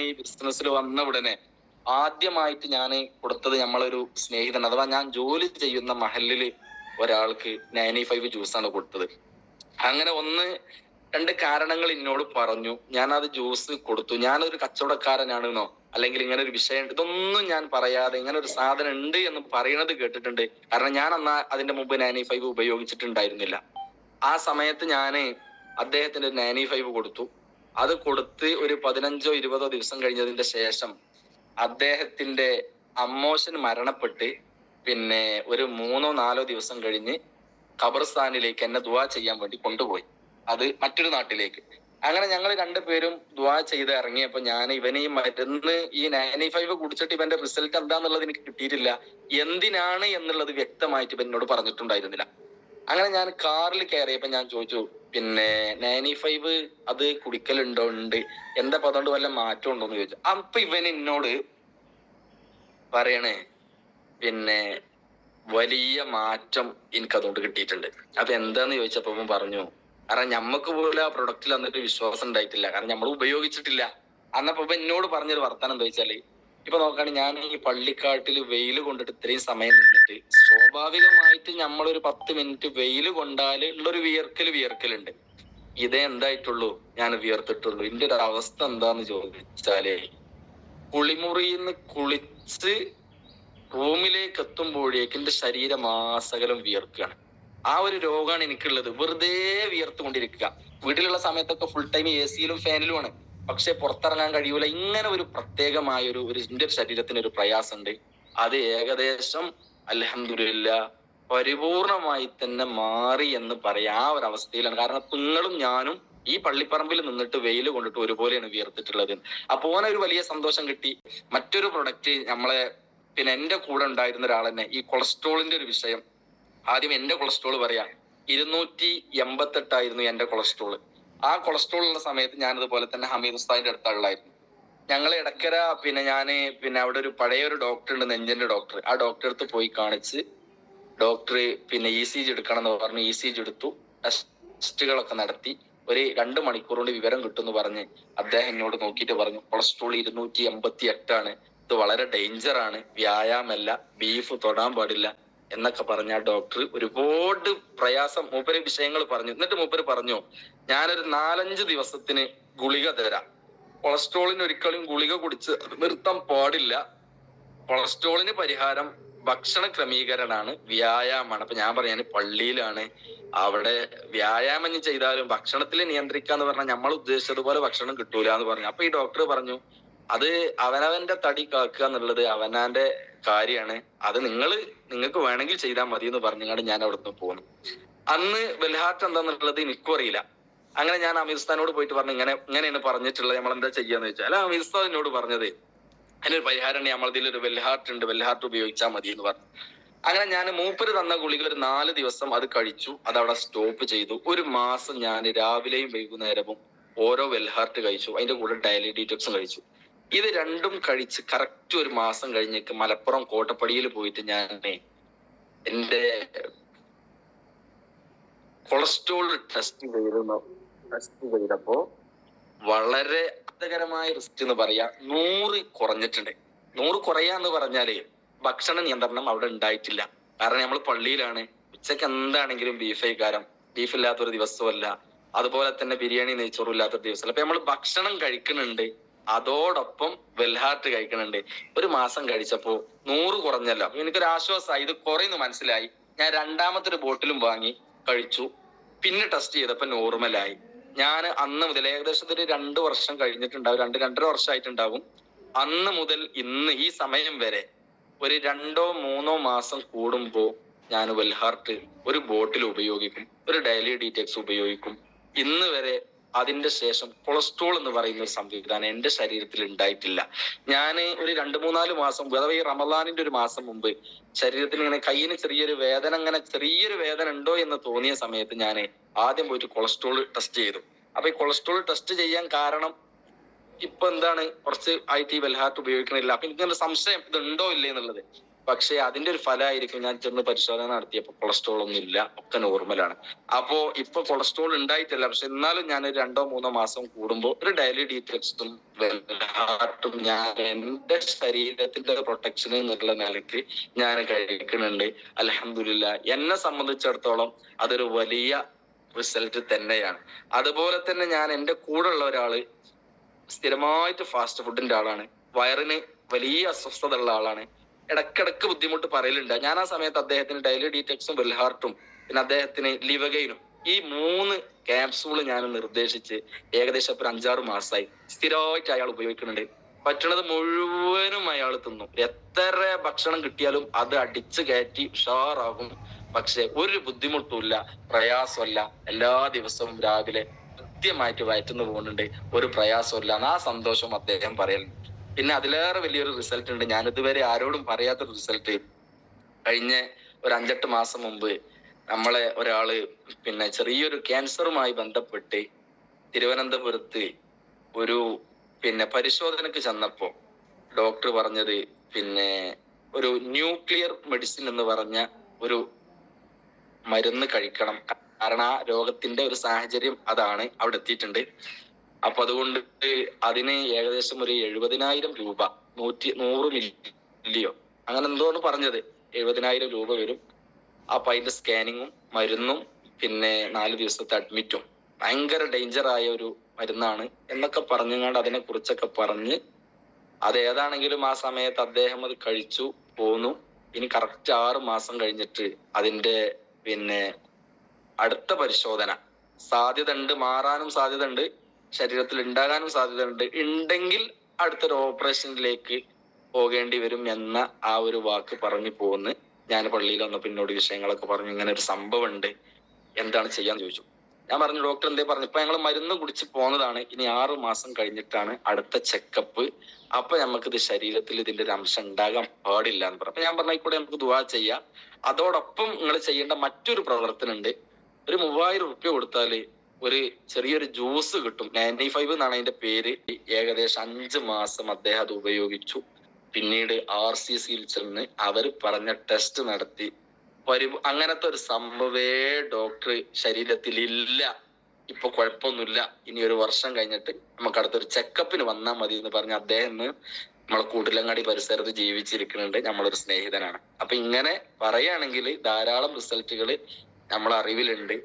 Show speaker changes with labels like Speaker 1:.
Speaker 1: ഈ ബിസിനസ്സിൽ വന്ന ഉടനെ ആദ്യമായിട്ട് ഞാൻ കൊടുത്തത് നമ്മളൊരു സ്നേഹിതൻ അഥവാ ഞാൻ ജോലി ചെയ്യുന്ന മഹലിൽ ഒരാൾക്ക് നയന്റി ഫൈവ് ജ്യൂസാണ് കൊടുത്തത്. അങ്ങനെ ഒന്ന് രണ്ട് കാരണങ്ങൾ എന്നോട് പറഞ്ഞു. ഞാൻ അത് ജ്യൂസ് കൊടുത്തു. ഞാനൊരു കച്ചവടക്കാരനാണെന്നോ അല്ലെങ്കിൽ ഇങ്ങനെ ഒരു വിഷയം ഇതൊന്നും ഞാൻ പറയാതെ ഇങ്ങനെ ഒരു സാധനം ഉണ്ട് എന്ന് പറയുന്നത് കേട്ടിട്ടുണ്ട്. കാരണം ഞാൻ അന്ന് അതിന്റെ മുമ്പ് നയന്റി ഫൈവ് ഉപയോഗിച്ചിട്ടുണ്ടായിരുന്നില്ല. ആ സമയത്ത് ഞാൻ അദ്ദേഹത്തിന് നയന്റി ഫൈവ് കൊടുത്തു. അത് കൊടുത്ത് ഒരു പതിനഞ്ചോ ഇരുപതോ ദിവസം കഴിഞ്ഞതിന്റെ ശേഷം അദ്ദേഹത്തിന്റെ അമ്മോശൻ മരണപ്പെട്ട് പിന്നെ ഒരു മൂന്നോ നാലോ ദിവസം കഴിഞ്ഞ് ഖബർസ്ഥാനിലേക്ക് എന്നെ ദുവാ ചെയ്യാൻ വേണ്ടി കൊണ്ടുപോയി. അത് മറ്റൊരു നാട്ടിലേക്ക്. അങ്ങനെ ഞങ്ങൾ രണ്ടുപേരും ദുവാ ചെയ്ത് ഇറങ്ങിയപ്പോ ഞാൻ ഇവനെ ഈ മരുന്ന് ഈ നയന്റി ഫൈവ് കുടിച്ചിട്ട് ഇവന്റെ റിസൾട്ട് എന്താന്നുള്ളത് എനിക്ക് കിട്ടിയിട്ടില്ല. എന്തിനാണ് എന്നുള്ളത് വ്യക്തമായിട്ട് ഇവൻ എന്നോട് പറഞ്ഞിട്ടുണ്ടായിരുന്നില്ല. അങ്ങനെ ഞാൻ കാറിൽ കയറിയപ്പോ ഞാൻ ചോദിച്ചു പിന്നെ നയന്റി ഫൈവ് അത് കുടിക്കലുണ്ടോ? ഉണ്ട്. എന്താ അപ്പൊ അതുകൊണ്ട് വല്ല മാറ്റം ഉണ്ടോ? എന്ന് ചോദിച്ചു. അപ്പൊ ഇവൻ എന്നോട് പറയണേ പിന്നെ വലിയ മാറ്റം എനിക്ക് അതുകൊണ്ട് കിട്ടിയിട്ടുണ്ട്. അപ്പൊ എന്താന്ന് ചോദിച്ചപ്പോ പറഞ്ഞു കാരണം ഞമ്മക്ക് പോലും ആ പ്രൊഡക്റ്റിൽ വന്നിട്ട് വിശ്വാസം ഉണ്ടായിട്ടില്ല. കാരണം നമ്മൾ ഉപയോഗിച്ചിട്ടില്ല. അന്നപ്പോ എന്നോട് പറഞ്ഞൊരു വർത്താനം എന്താ വെച്ചാൽ ഇപ്പൊ നോക്കുകയാണെങ്കിൽ ഞാൻ ഈ പള്ളിക്കാട്ടിൽ വെയിൽ കൊണ്ടിട്ട് ഇത്രയും സമയം നിന്നിട്ട് സ്വാഭാവികമായിട്ട് നമ്മൾ ഒരു പത്ത് മിനിറ്റ് വെയിൽ കൊണ്ടാൽ ഉള്ളൊരു വിയർക്കൽ വിയർക്കലുണ്ട്. ഇതേ എന്തായിട്ടുള്ളൂ ഞാൻ വിയർത്തിട്ടുള്ളൂ. ഇതിന്റെ ഒരു അവസ്ഥ എന്താന്ന് ചോദിച്ചാലേ കുളിമുറിയിൽ നിന്ന് കുളിച്ച് റൂമിലേക്ക് എത്തുമ്പോഴേക്ക് എന്റെ ശരീരം ആസകലം വിയർക്കുകയാണ് ആ ഒരു രോഗമാണ് എനിക്കുള്ളത്. വെറുതെ വിയർത്തുകൊണ്ടിരിക്കുക. വീട്ടിലുള്ള സമയത്തൊക്കെ ഫുൾ ടൈം എ സിയിലും ഫാനിലുമാണ് പക്ഷെ പുറത്തിറങ്ങാൻ കഴിയൂല. ഇങ്ങനെ ഒരു പ്രത്യേകമായ ഒരു ഒരു ഇന്ത്യൻ ശരീരത്തിന് ഒരു പ്രയാസമുണ്ട്. അത് ഏകദേശം അലഹമില്ല പരിപൂർണമായി തന്നെ മാറി എന്ന് പറയാം ആ ഒരു അവസ്ഥയിലാണ്. കാരണം നിങ്ങളും ഞാനും ഈ പള്ളിപ്പറമ്പിൽ നിന്നിട്ട് വെയിൽ കൊണ്ടിട്ട് ഒരുപോലെയാണ് വിയർത്തിട്ടുള്ളത്. അപ്പൊ ഓനെ ഒരു വലിയ സന്തോഷം കിട്ടി. മറ്റൊരു പ്രൊഡക്റ്റ് നമ്മളെ പിന്നെ എന്റെ കൂടെ ഉണ്ടായിരുന്ന ഒരാൾ തന്നെ ഈ കൊളസ്ട്രോളിന്റെ ഒരു വിഷയം. ആദ്യം എന്റെ കൊളസ്ട്രോൾ പറയാം. ഇരുന്നൂറ്റി എൺപത്തെട്ടായിരുന്നു എന്റെ കൊളസ്ട്രോൾ ആ കൊളസ്ട്രോൾ ഉള്ള സമയത്ത് ഞാൻ ഇതുപോലെ തന്നെ ഹമീദ് ഉസ്താദിന്റെ അടുത്തുള്ളായിരുന്നു ഞങ്ങൾ ഇടക്കര പിന്നെ ഞാൻ പിന്നെ അവിടെ ഒരു പഴയ ഒരു ഡോക്ടർ ഉണ്ട് നെഞ്ചിന്റെ ഡോക്ടർ ആ ഡോക്ടറെ അടുത്ത് പോയി കാണിച്ച് ഡോക്ടർ പിന്നെ ഇ സി ജി എടുക്കണം എന്ന് പറഞ്ഞു ഇ സി ജി എടുത്തു. ടെസ്റ്റുകളൊക്കെ നടത്തി. ഒരു രണ്ട് മണിക്കൂർ കൊണ്ട് വിവരം കിട്ടുമെന്ന് പറഞ്ഞ് അദ്ദേഹം എന്നോട് നോക്കിയിട്ട് പറഞ്ഞു കൊളസ്ട്രോൾ ഇരുന്നൂറ്റി എൺപത്തി എട്ടാണ് ഇത് വളരെ ഡേഞ്ചർ ആണ്. വ്യായാമല്ല ബീഫ് തൊടാൻ പാടില്ല. എന്നൊക്കെ പറഞ്ഞ ആ ഡോക്ടർ ഒരുപാട് പ്രയാസം മൂപ്പര് വിഷയങ്ങൾ പറഞ്ഞു. എന്നിട്ട് മൂപ്പര് പറഞ്ഞു ഞാനൊരു നാലഞ്ച് ദിവസത്തിന് ഗുളിക തരാം. കൊളസ്ട്രോളിന് ഒരിക്കലും ഗുളിക കുടിച്ച് നിർത്താൻ പാടില്ല. കൊളസ്ട്രോളിന് പരിഹാരം ഭക്ഷണ ക്രമീകരണമാണ് വ്യായാമമാണ്. അപ്പൊ ഞാൻ പറയാൻ പള്ളിയിലാണ്. അവിടെ വ്യായാമം ചെയ്താലും ഭക്ഷണത്തിൽ നിയന്ത്രിക്കാന്ന് പറഞ്ഞാൽ നമ്മൾ ഉദ്ദേശിച്ചതുപോലെ ഭക്ഷണം കിട്ടൂല എന്ന് പറഞ്ഞു. അപ്പൊ ഈ ഡോക്ടർ പറഞ്ഞു അത് അവനവന്റെ തടി കാക്കുക എന്നുള്ളത് അവനാന്റെ കാര്യമാണ്. അത് നിങ്ങൾ നിങ്ങൾക്ക് വേണമെങ്കിൽ ചെയ്താൽ മതി എന്ന് പറഞ്ഞുകൊണ്ട് ഞാൻ അവിടെ നിന്ന് അന്ന് വെൽഹാർട്ട് എന്താന്നുള്ളത് എനിക്കും അറിയില്ല. അങ്ങനെ ഞാൻ അമീർസ്ഥാനോട് പോയിട്ട് പറഞ്ഞു ഇങ്ങനെ ഇങ്ങനെയാണ് പറഞ്ഞിട്ടുള്ളത് നമ്മൾ എന്താ ചെയ്യാന്ന് വെച്ചാൽ അല്ല അമീർസ്ഥാൻ എന്നോട് പറഞ്ഞത് അതിനൊരു പരിഹാരം നമ്മളതിൽ ഒരു വെൽഹാർട്ട് ഉണ്ട് വെൽഹാർട്ട് ഉപയോഗിച്ചാൽ മതി എന്ന് പറഞ്ഞു. അങ്ങനെ ഞാൻ മൂപ്പര് തന്ന ഗുളിക ഒരു നാല് ദിവസം അത് കഴിച്ചു അത് അവിടെ സ്റ്റോപ്പ് ചെയ്തു. ഒരു മാസം ഞാൻ രാവിലെയും വൈകുന്നേരവും ഓരോ വെൽഹാർട്ട് കഴിച്ചു അതിന്റെ കൂടെ ഡയലി ഡീറ്റോക്സും കഴിച്ചു. ഇത് രണ്ടും കഴിച്ച് കറക്റ്റ് ഒരു മാസം കഴിഞ്ഞേക്ക് മലപ്പുറം കോട്ടപ്പടിയിൽ പോയിട്ട് ഞാൻ എന്റെ കൊളസ്ട്രോൾ ടെസ്റ്റ് ചെയ്തിരുന്നു. ടെസ്റ്റ് ചെയ്തപ്പോ വളരെ അത്ഭുതകരമായ റിസ്ക് എന്ന് പറയാ. നൂറ് കുറഞ്ഞിട്ടുണ്ട്. നൂറ് കുറയാന്ന് പറഞ്ഞാൽ ഭക്ഷണ നിയന്ത്രണം അവിടെ ഉണ്ടായിട്ടില്ല. കാരണം നമ്മൾ പള്ളിയിലാണ്. ഉച്ചയ്ക്ക് എന്താണെങ്കിലും ബീഫ് കാരം ബീഫ് ഇല്ലാത്തൊരു ദിവസമല്ല. അതുപോലെ തന്നെ ബിരിയാണി നെയ്ച്ചോറും ഇല്ലാത്തൊരു ദിവസമല്ല. അപ്പൊ നമ്മൾ ഭക്ഷണം കഴിക്കുന്നുണ്ട്. അതോടൊപ്പം വെൽഹാർട്ട് കഴിക്കുന്നുണ്ട്. ഒരു മാസം കഴിച്ചപ്പോ നൂറ് കുറഞ്ഞല്ലോ. എനിക്കൊരു ആശ്വാസമായി ഇത് കുറയുന്നു മനസ്സിലായി. ഞാൻ രണ്ടാമത്തെ ഒരു ബോട്ടിലും വാങ്ങി കഴിച്ചു. പിന്നെ ടെസ്റ്റ് ചെയ്തപ്പോ നോർമലായി. ഞാൻ അന്ന് മുതൽ ഏകദേശം ഒരു രണ്ട് വർഷം കഴിഞ്ഞിട്ടുണ്ടാവും. രണ്ട് രണ്ടര വർഷമായിട്ടുണ്ടാവും അന്ന് മുതൽ ഇന്ന് ഈ സമയം വരെ ഒരു രണ്ടോ മൂന്നോ മാസം കൂടുമ്പോ ഞാൻ വെൽഹാർട്ട് ഒരു ബോട്ടിൽ ഉപയോഗിക്കും. ഒരു ഡെയിലി ഡീറ്റെക്സ് ഉപയോഗിക്കും. ഇന്ന് വരെ അതിന്റെ ശേഷം കൊളസ്ട്രോൾ എന്ന് പറയുന്ന ഒരു സംവിധാനം എന്റെ ശരീരത്തിൽ ഉണ്ടായിട്ടില്ല. ഞാൻ ഒരു രണ്ട് മൂന്നാൽ മാസം അഥവാ ഈ റമദാനിന്റെ ഒരു മാസം മുമ്പ് ശരീരത്തിന് ഇങ്ങനെ കയ്യിന് ചെറിയൊരു വേദന അങ്ങനെ ചെറിയൊരു വേദന ഉണ്ടോ എന്ന് തോന്നിയ സമയത്ത് ഞാൻ ആദ്യം പോയിട്ട് കൊളസ്ട്രോൾ ടെസ്റ്റ് ചെയ്തു. അപ്പൊ ഈ കൊളസ്ട്രോൾ ടെസ്റ്റ് ചെയ്യാൻ കാരണം ഇപ്പൊ എന്താണ്? കുറച്ച് ഐ ടി വെൽഹാർട്ട് ഉപയോഗിക്കണില്ല. അപ്പൊ എനിക്കൊരു സംശയം ഇതുണ്ടോ ഇല്ലേ എന്നുള്ളത്. പക്ഷെ അതിന്റെ ഒരു ഫലമായിരിക്കും ഞാൻ ചെന്ന് പരിശോധന നടത്തിയപ്പോൾ കൊളസ്ട്രോൾ ഒന്നും ഇല്ല ഒക്കെ നോർമലാണ് അപ്പോ ഇപ്പൊ കൊളസ്ട്രോൾ ഉണ്ടായിട്ടില്ല. പക്ഷെ എന്നാലും ഞാൻ രണ്ടോ മൂന്നോ മാസം കൂടുമ്പോൾ ഒരു ഡെയിലി ഡീറ്റെയിൽസും ഞാൻ എന്റെ ശരീരത്തിന്റെ പ്രൊട്ടക്ഷൻ എന്നുള്ള നിലയ്ക്ക് ഞാൻ കഴിക്കുന്നുണ്ട്. അലഹമില്ല എന്നെ സംബന്ധിച്ചിടത്തോളം അതൊരു വലിയ റിസൾട്ട് തന്നെയാണ്. അതുപോലെ തന്നെ ഞാൻ എന്റെ കൂടെ ഉള്ള ഒരാൾ സ്ഥിരമായിട്ട് ഫാസ്റ്റ് ഫുഡിന്റെ ആളാണ്. വയറിന് വലിയ അസ്വസ്ഥത ഉള്ള ആളാണ്. ഇടക്കിടക്ക് ബുദ്ധിമുട്ട് പറയലുണ്ട്. ഞാൻ ആ സമയത്ത് അദ്ദേഹത്തിന് ഡെയിലി ഡീറ്റക്സും വെൽഹാർട്ടും പിന്നെ അദ്ദേഹത്തിന് ലിവഗൈനും ഈ മൂന്ന് ക്യാപ്സൂൾ ഞാൻ നിർദ്ദേശിച്ച് ഏകദേശം ഒരു അഞ്ചാറ് മാസമായി സ്ഥിരമായിട്ട് അയാൾ ഉപയോഗിക്കുന്നുണ്ട്. പറ്റണത് മുഴുവനും അയാൾ തിന്നും. എത്ര ഭക്ഷണം കിട്ടിയാലും അത് അടിച്ചു കയറ്റി ഉഷാറാകും. പക്ഷെ ഒരു ബുദ്ധിമുട്ടുമില്ല പ്രയാസമല്ല എല്ലാ ദിവസവും രാവിലെ കൃത്യമായിട്ട് വയറ്റുന്നു പോകുന്നുണ്ട് ഒരു പ്രയാസമില്ല ആ സന്തോഷം അദ്ദേഹം പറയലുണ്ട്. പിന്നെ അതിലേറെ വലിയൊരു റിസൾട്ട് ഉണ്ട്. ഞാൻ ഇതുവരെ ആരോടും പറയാത്തൊരു റിസൾട്ട് കഴിഞ്ഞ ഒരു അഞ്ചെട്ട് മാസം മുമ്പ് നമ്മളെ ഒരാൾ പിന്നെ ചെറിയൊരു ക്യാൻസറുമായി ബന്ധപ്പെട്ട് തിരുവനന്തപുരത്ത് ഒരു പിന്നെ പരിശോധനക്ക് ചെന്നപ്പോ ഡോക്ടർ പറഞ്ഞത് പിന്നെ ഒരു ന്യൂക്ലിയർ മെഡിസിൻ എന്ന് പറഞ്ഞ ഒരു മരുന്ന് കഴിക്കണം. കാരണം ആ രോഗത്തിന്റെ ഒരു സാഹചര്യം അതാണ് അവിടെ എത്തിയിട്ടുണ്ട്. അപ്പൊ അതുകൊണ്ട് അതിന് ഏകദേശം ഒരു എഴുപതിനായിരം രൂപ നൂറ്റി നൂറ് മില്ലിയോ. അങ്ങനെ എന്തോന്ന് പറഞ്ഞത്. എഴുപതിനായിരം രൂപ വരും. അപ്പൊ അതിന്റെ സ്കാനിങ്ങും മരുന്നും പിന്നെ നാല് ദിവസത്തെ അഡ്മിറ്റും. ഭയങ്കര ഡേഞ്ചർ ആയ ഒരു മരുന്നാണ് എന്നൊക്കെ പറഞ്ഞുകൊണ്ട് അതിനെ കുറിച്ചൊക്കെ പറഞ്ഞ് അത് ഏതാണെങ്കിലും ആ സമയത്ത് അദ്ദേഹം അത് കഴിച്ചു പോന്നു. ഇനി കറക്റ്റ് ആറ് മാസം കഴിഞ്ഞിട്ട് അതിന്റെ പിന്നെ അടുത്ത പരിശോധന. സാധ്യത ഉണ്ട് മാറാനും സാധ്യത ഉണ്ട് ശരീരത്തിൽ ഉണ്ടാകാനും സാധ്യത ഉണ്ട് ഉണ്ടെങ്കിൽ അടുത്തൊരു ഓപ്പറേഷനിലേക്ക് പോകേണ്ടി വരും എന്ന ആ ഒരു വാക്ക് പറഞ്ഞു പോന്ന് ഞാൻ പള്ളിയിൽ വന്ന പിന്നോട് വിഷയങ്ങളൊക്കെ പറഞ്ഞു. ഇങ്ങനെ ഒരു സംഭവം ഉണ്ട് എന്താണ് ചെയ്യാന്ന് ചോദിച്ചു. ഞാൻ പറഞ്ഞു ഡോക്ടർ എന്തേ പറഞ്ഞു? ഇപ്പൊ ഞങ്ങൾ മരുന്ന് കുടിച്ച് പോന്നതാണ്. ഇനി ആറു മാസം കഴിഞ്ഞിട്ടാണ് അടുത്ത ചെക്കപ്പ്. അപ്പൊ നമുക്കിത് ശരീരത്തിൽ ഇതിന്റെ ഒരു അംശം ഉണ്ടാകാൻ പാടില്ല എന്ന് പറഞ്ഞു. അപ്പൊ ഞാൻ പറഞ്ഞ കൂടെ നമുക്ക് ദുവാ ചെയ്യാം. അതോടൊപ്പം നിങ്ങൾ ചെയ്യേണ്ട മറ്റൊരു പ്രവർത്തനം ഉണ്ട് ഒരു മൂവായിരം റുപ്യ കൊടുത്താൽ ഒരു ചെറിയൊരു ജ്യൂസ് കിട്ടും. നയന്റി ഫൈവ് എന്നാണ് അതിന്റെ പേര്. ഏകദേശം അഞ്ച് മാസം അദ്ദേഹം അത് ഉപയോഗിച്ചു. പിന്നീട് ആർ സി സിയിൽ ചെന്ന് അവർ പറഞ്ഞ ടെസ്റ്റ് നടത്തി. അങ്ങനത്തെ ഒരു സംഭവേ ഡോക്ടർ ശരീരത്തിൽ ഇല്ല. ഇപ്പൊ കുഴപ്പമൊന്നുമില്ല. ഇനി ഒരു വർഷം കഴിഞ്ഞിട്ട് നമുക്ക് അടുത്തൊരു ചെക്കപ്പിന് വന്നാൽ മതി എന്ന് പറഞ്ഞ അദ്ദേഹം ഇന്ന് നമ്മളെ കൂട്ടിലങ്ങാടി പരിസരത്ത് ജീവിച്ചിരിക്കുന്നുണ്ട്. നമ്മളൊരു സ്നേഹിതനാണ്. അപ്പൊ ഇങ്ങനെ പറയുകയാണെങ്കിൽ ധാരാളം റിസൾട്ടുകൾ നമ്മളെ അറിവിലുണ്ട്.